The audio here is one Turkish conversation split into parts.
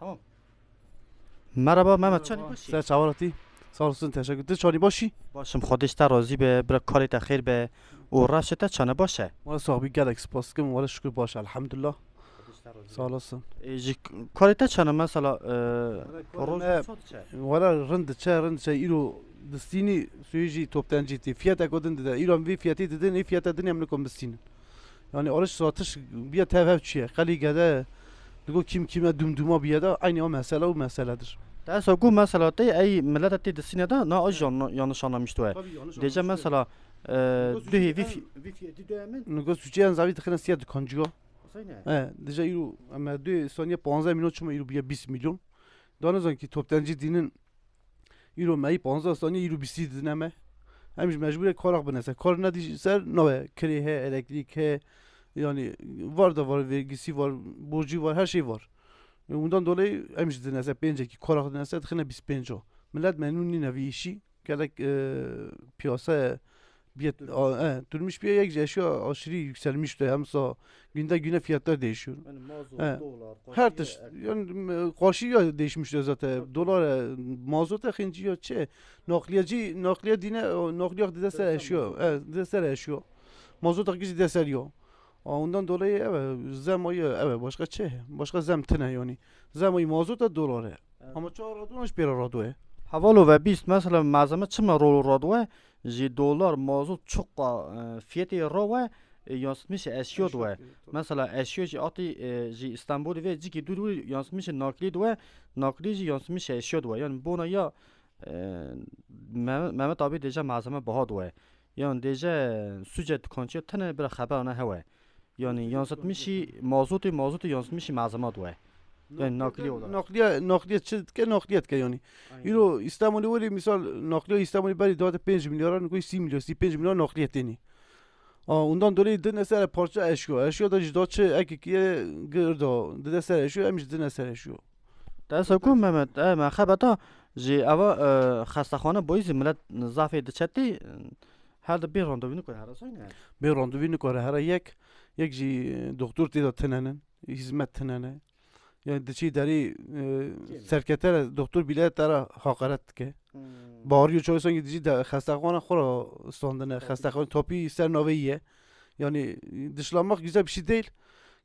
تمام. مرحبا محمد. چانی باشی؟ سه چوارتی سال سن تشکر. دست چانی باشی؟ باشم. خودش تا راضی به برای کاری تخیر به او رفت تا چانه باشه. ما صاحبی گل سپاس کم ولی شکر باشه. الحمدلله. سال سن ایجی کاری تا چانه مثلا ولی آره، رند چه؟ رند چه؟ ایرو دستینی سویجی توپ تنجیتی فیات اگودن دیده. ایران وی فیاتی دیدن ای فیات دیدن هم نکن بستین یعنی آرش ساتش بیا تفهم چیه؟ قلی گده. Digo kim kime dumduma bir yada aynı o mesele o meseledir. Dersa bu meselede ey millet etti disine de na aj yanlış anlamıştı ve. Dece mesela dühi wifi wifi dühemen. Nugo suçiyen zavi tıkına siyah dükkancıgo. E, dece iru ama dü saniye 15 milyon çuma iru bir 20 milyon. Danazan ki toptancı dinin iru meyi 15 saniye iru bisi dineme. Hemiz mecbur korak binese. Kor ne dişser nove. Kri he, elektrik he, yani var da var vergisi var borcu var her şey var. E, Ondan dolayı hemş dinese bence ki karak dinese tıkına 25 o. Millet memnun ni nevi işi. Gerek e, piyasa bir e, durmuş bir yer eşya aşırı yükselmişti. Hem sağ günde güne fiyatlar değişiyor. He. Her tış yani karşı ya değişmişti zaten. Dolar, e, mazot ikinci ya çe. Nakliyeci, nakliye dine, nakliye de ser eşya. Evet, de ser eşya. Mazot akıcı de ser ya. Ondan dolayı evet zemayı evet başka şey başka zemtine yani zemayı mazot da dolara. Evet. Ama çağ radonaj bir radoya. Havalı ve bist mesela malzeme çıma rol radu radoya ji dolar mazot çok e, fiyatı rawa e, yansıtmış eşya duve. Mesela eşya ji atı e, ji İstanbul ve ji ki dudu yansıtmış nakli duve nakli ji yansıtmış eşya duve. Yani buna ya Mehmet abi diyeceğim malzeme baha duve. Yani diyeceğim sujet konçu tane bir haber ona hava. یعنی, یعنی یانسد میشی مازوت مازوت یانسد میشی معظمات وای. یعنی ناقلیه اولا ناقلیه ناقلیه چه که ناقلیت که یعنی. اینو استعمالی ولی مثال ناقلیه استعمالی بری داد 5 میلیارد نگوی 30 میلیارد 35 میلیارد ناقلیت یعنی ondan dolayı din eser parça eşiyor. Eşiyor da ciddi çe ekikiye girdi. Din eser eşiyor, emş din eser eşiyor. تاسکو محمد. ما خبتا جی اوا خستخانه بویز ملت ضعف دچتی هر بی راندوینی کنه هر سنگ بی راندوینی کنه هر یک. Yek ji doktor tida tenenin hizmet tenene. Yani e, serketere doktor bile tera hakaret ke. Bağırıyor çoğu sanki dici de hastakhane khora standine hastakhane topi ser noviye. Yani dışlanmak güzel bir şey değil.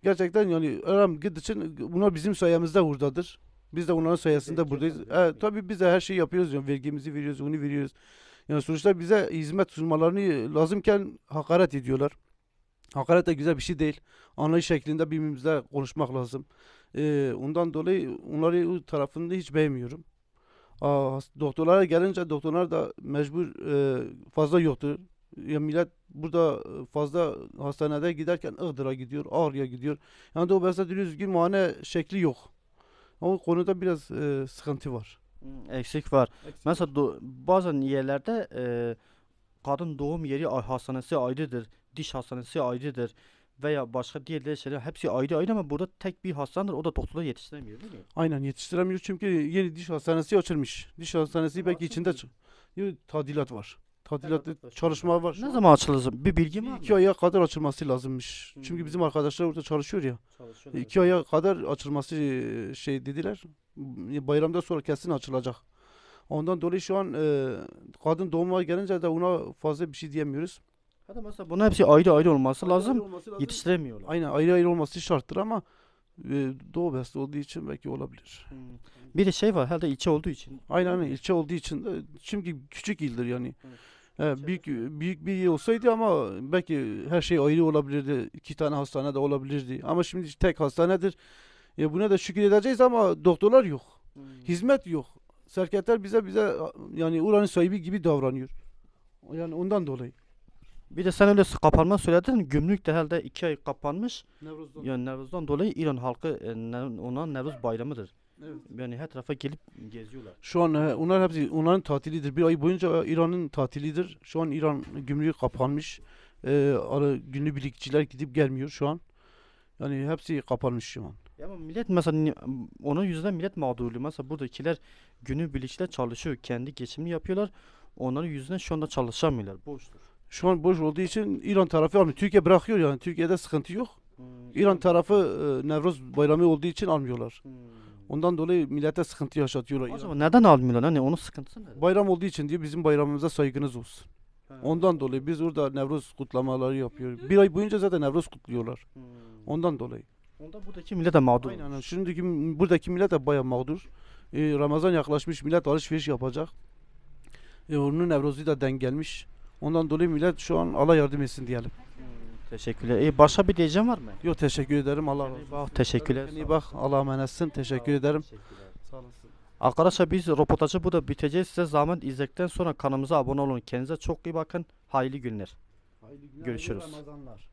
Gerçekten yani öğren gid için bunlar bizim sayemizde buradadır. Biz de onların sayesinde buradayız. Evet, tabii biz de her şeyi yapıyoruz yani vergimizi veriyoruz, onu veriyoruz. Yani sonuçta bize hizmet sunmalarını lazımken hakaret ediyorlar. Hakaret de güzel bir şey değil. Anlayış şeklinde birbirimizle konuşmak lazım. Ee, ondan dolayı onları o tarafını hiç beğenmiyorum. Aa, doktorlara gelince doktorlar da mecbur e, fazla yoktur. Ya millet burada e, fazla hastanede giderken Iğdır'a gidiyor, Ağrı'ya gidiyor. Yani de o mesela düzgün muayene şekli yok. O konuda biraz e, sıkıntı var. eksik var. Mesela do, bazen yerlerde e, kadın doğum yeri hastanesi ayrıdır, diş hastanesi ayrıdır veya başka diğer şeyler hepsi ayrı ayrı ama burada tek bir hastanedir o da doktora yetiştiremiyor değil mi? Aynen yetiştiremiyor çünkü yeni diş hastanesi açılmış. Diş hastanesi Ama belki içinde Yok, tadilat var. Tadilat çalışma var. Ne zaman açılır? Bir bilgi mi Bir iki aya kadar açılması lazımmış. Çünkü Hmm. bizim arkadaşlar orada çalışıyor ya. Çalışıyorlar. İki aya kadar açılması şey dediler. Bayramdan sonra kesin açılacak. Ondan dolayı şu an e, kadın doğuma gelince de ona fazla bir şey diyemiyoruz. Hatta mesela bunun hepsi ayrı ayrı olması Ayrı ayrı lazım. olması lazım. Yetiştiremiyorlar. Aynen ayrı ayrı olması şarttır ama e, doğu beste olduğu için belki olabilir. Hmm. Bir de şey var herhalde ilçe olduğu için. Aynen aynen ilçe olduğu için de çünkü küçük ildir yani. Evet. He, büyük büyük bir il olsaydı ama belki her şey ayrı olabilirdi. İki tane hastane de olabilirdi. Ama şimdi tek hastanedir. E buna da şükür edeceğiz ama doktorlar yok. Hmm. Hizmet yok. Serketler bize bize yani oranın sahibi gibi davranıyor. Yani ondan dolayı. Bir de sen öyle kapanma söyledin. Gümrük de herhalde iki ay kapanmış. Nevruz'dan. Yani Nevruz'dan dolayı İran halkı e, Nev- ona Nevruz bayramıdır. Evet. Yani her tarafa gelip geziyorlar. Şu an e, onlar hepsi onların tatilidir. Bir ay boyunca İran'ın tatilidir. Şu an İran gümrüğü kapanmış. E, ara günübirlikçiler gidip gelmiyor şu an. Yani hepsi kapanmış şu an. Ya ama millet mesela onun yüzünden millet mağdurlu. Mesela buradakiler günü birlikte çalışıyor. Kendi geçimini yapıyorlar. Onların yüzünden şu anda çalışamıyorlar. Boştur. Şu an boş olduğu için İran tarafı almıyor. Türkiye bırakıyor yani. Türkiye'de sıkıntı yok. İran tarafı e, Nevruz bayramı olduğu için almıyorlar. Ondan dolayı millete sıkıntı yaşatıyorlar. Acaba neden almıyorlar? Hani onun sıkıntısı ne? Bayram olduğu için diyor bizim bayramımıza saygınız olsun. Ondan dolayı biz orada Nevruz kutlamaları yapıyoruz. Bir ay boyunca zaten Nevruz kutluyorlar. Hmm. Ondan dolayı. Onda buradaki millet de mağdur. Aynen. Şimdiki buradaki millet de bayağı mağdur. Ee, Ramazan yaklaşmış millet alışveriş yapacak. Ee, onun Nevruz'u da denk gelmiş. Ondan dolayı millet şu an Allah yardım etsin diyelim. Teşekkürler. E, başka bir diyeceğim var mı? Yok teşekkür ederim. Allah razı olsun. Bak, teşekkürler. İyi bak. Allah'a emanetsin. Teşekkür ederim. Sağ olasın. Arkadaşlar biz röportajı burada biteceğiz. Size zahmet izledikten sonra kanalımıza abone olun. Kendinize çok iyi bakın. Hayırlı günler. Görüşürüz. Ramazanlar.